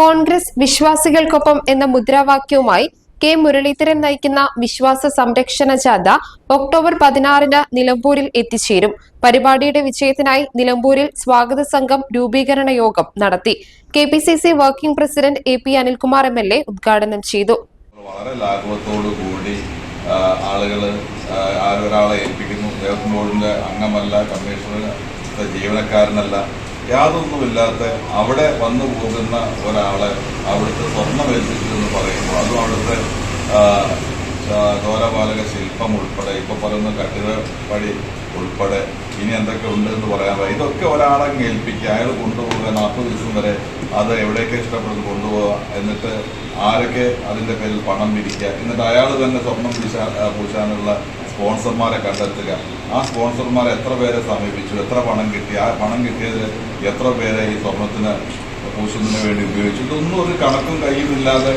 Congress വിശ്വാസികൾക്കൊപ്പം എന്ന മുദ്രാവാക്യവുമായി K Muraleedharan നയിക്കുന്ന വിശ്വാസ സംരക്ഷണ ജാഥ ഒക്ടോബർ പതിനാറിന് നിലമ്പൂരിൽ എത്തിച്ചേരും. പരിപാടിയുടെ വിജയത്തിനായി നിലമ്പൂരിൽ സ്വാഗത സംഘം രൂപീകരണ യോഗം നടത്തി. K P C C working president A P Anilkumar M L A ഉദ്ഘാടനം ചെയ്തു. വളരെ കൂടി ആളുകൾ ആരൊരാളെ ഏൽപ്പിക്കുന്നു. ദേവസ്വം ബോർഡിന്റെ അംഗമല്ല കമ്മീഷണർ ജീവനക്കാരനല്ല. യാതൊന്നുമില്ലാത്ത അവിടെ വന്നു പോകുന്ന ഒരാളെ അവിടുത്തെ സ്വർണം ഏൽപ്പിച്ചു എന്ന് പറയുമ്പോൾ അതും അവിടുത്തെ ദ്വാരപാലക ശില്പം ഉൾപ്പെടെ ഇപ്പൊ പറയുന്ന കട്ടിടപ്പടി ഉൾപ്പെടെ ഇനി എന്തൊക്കെ ഉണ്ട് എന്ന് പറയാൻ പറ്റും ഇതൊക്കെ ഒരാളെ ഏൽപ്പിക്കുക. അയാൾ കൊണ്ടുപോവുക നാൽപ്പത് ദിവസം വരെ അത് എവിടെയൊക്കെ ഇഷ്ടപ്പെടുന്നു കൊണ്ടുപോവുക. എന്നിട്ട് ആരൊക്കെ അതിന്റെ പേരിൽ പണം പിരിക്കുക. എന്നിട്ട് അയാൾ തന്നെ സ്വർണം പൂശാ പൂശാനുള്ള സ്പോൺസർമാരെ കണ്ടെത്തുക. ആ സ്പോൺസർമാരെ എത്ര പേരെ സമീപിച്ചു? എത്ര പണം കിട്ടി? ആ പണം കിട്ടിയതിൽ എത്ര പേരെ ഈ സ്വർണത്തിന് പൂശുന്നതിന് വേണ്ടി ഉപയോഗിച്ചു. ഇതൊന്നും ഒരു കണക്കും കയ്യുമില്ലാതെ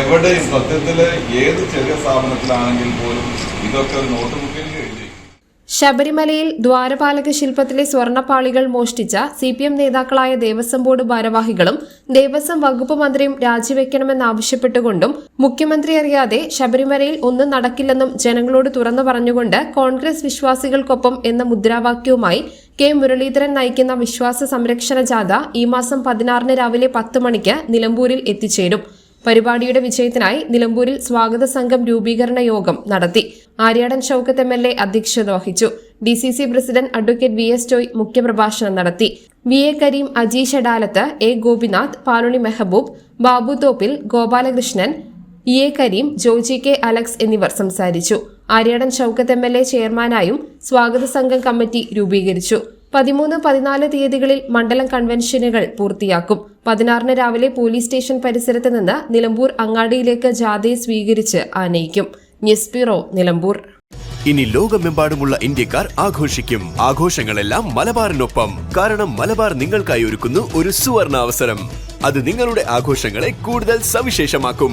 എവിടെയും സത്യത്തിൽ ഏത് ചെറിയ സ്ഥാപനത്തിലാണെങ്കിൽ പോലും ഇതൊക്കെ ഒരു നോട്ട് ബുക്കിൽ എഴുതി. ശബരിമലയിൽ ദ്വാരപാലക ശില്പത്തിലെ സ്വർണപ്പാളികൾ മോഷ്ടിച്ച സി പി എം നേതാക്കളായ ദേവസ്വം ബോർഡ് ഭാരവാഹികളും ദേവസ്വം വകുപ്പ് മന്ത്രിയും രാജിവെക്കണമെന്നാവശ്യപ്പെട്ടുകൊണ്ടും മുഖ്യമന്ത്രി അറിയാതെ ശബരിമലയിൽ ഒന്നും നടക്കില്ലെന്നും ജനങ്ങളോട് തുറന്നു പറഞ്ഞുകൊണ്ട് കോൺഗ്രസ് വിശ്വാസികൾക്കൊപ്പം എന്ന മുദ്രാവാക്യവുമായി കെ മുരളീധരൻ നയിക്കുന്ന വിശ്വാസ സംരക്ഷണ ജാഥ ഈ മാസം പതിനാറിന് രാവിലെ പത്ത് മണിക്ക് നിലമ്പൂരിൽ എത്തിച്ചേരും. പരിപാടിയുടെ വിജയത്തിനായി നിലമ്പൂരിൽ സ്വാഗത സംഘം രൂപീകരണ യോഗം നടത്തി. Aryadan Shoukath M L A അധ്യക്ഷത വഹിച്ചു. D C C president advocate V S Joy മുഖ്യപ്രഭാഷണം നടത്തി. V A Kareem Ajeesh Adalath A Gopinath Paluni Mehaboob Babu Thoppil Gopalakrishnan E. A. Kareem Joji K. Alex എന്നിവർ സംസാരിച്ചു. Aryadan Shoukath M. L. A. ചെയർമാനായും സ്വാഗത സംഘം committee രൂപീകരിച്ചു. പതിമൂന്ന് പതിനാല് തീയതികളിൽ മണ്ഡലം കൺവെൻഷനുകൾ പൂർത്തിയാക്കും. പതിനാറിന് രാവിലെ പോലീസ് സ്റ്റേഷൻ പരിസരത്ത് നിന്ന് നിലമ്പൂർ അങ്ങാടിയിലേക്ക് ജാഥയെ സ്വീകരിച്ച് ആനയിക്കും. News bureau Nilambur. ഇനി ലോകമെമ്പാടുമുള്ള ഇന്ത്യക്കാർ ആഘോഷിക്കും. ആഘോഷങ്ങളെല്ലാം മലബാറിനൊപ്പം. കാരണം മലബാർ നിങ്ങൾക്കായി ഒരുക്കുന്നു ഒരു സുവർണ അവസരം അത് നിങ്ങളുടെ ആഘോഷങ്ങളെ കൂടുതൽ സവിശേഷമാക്കും.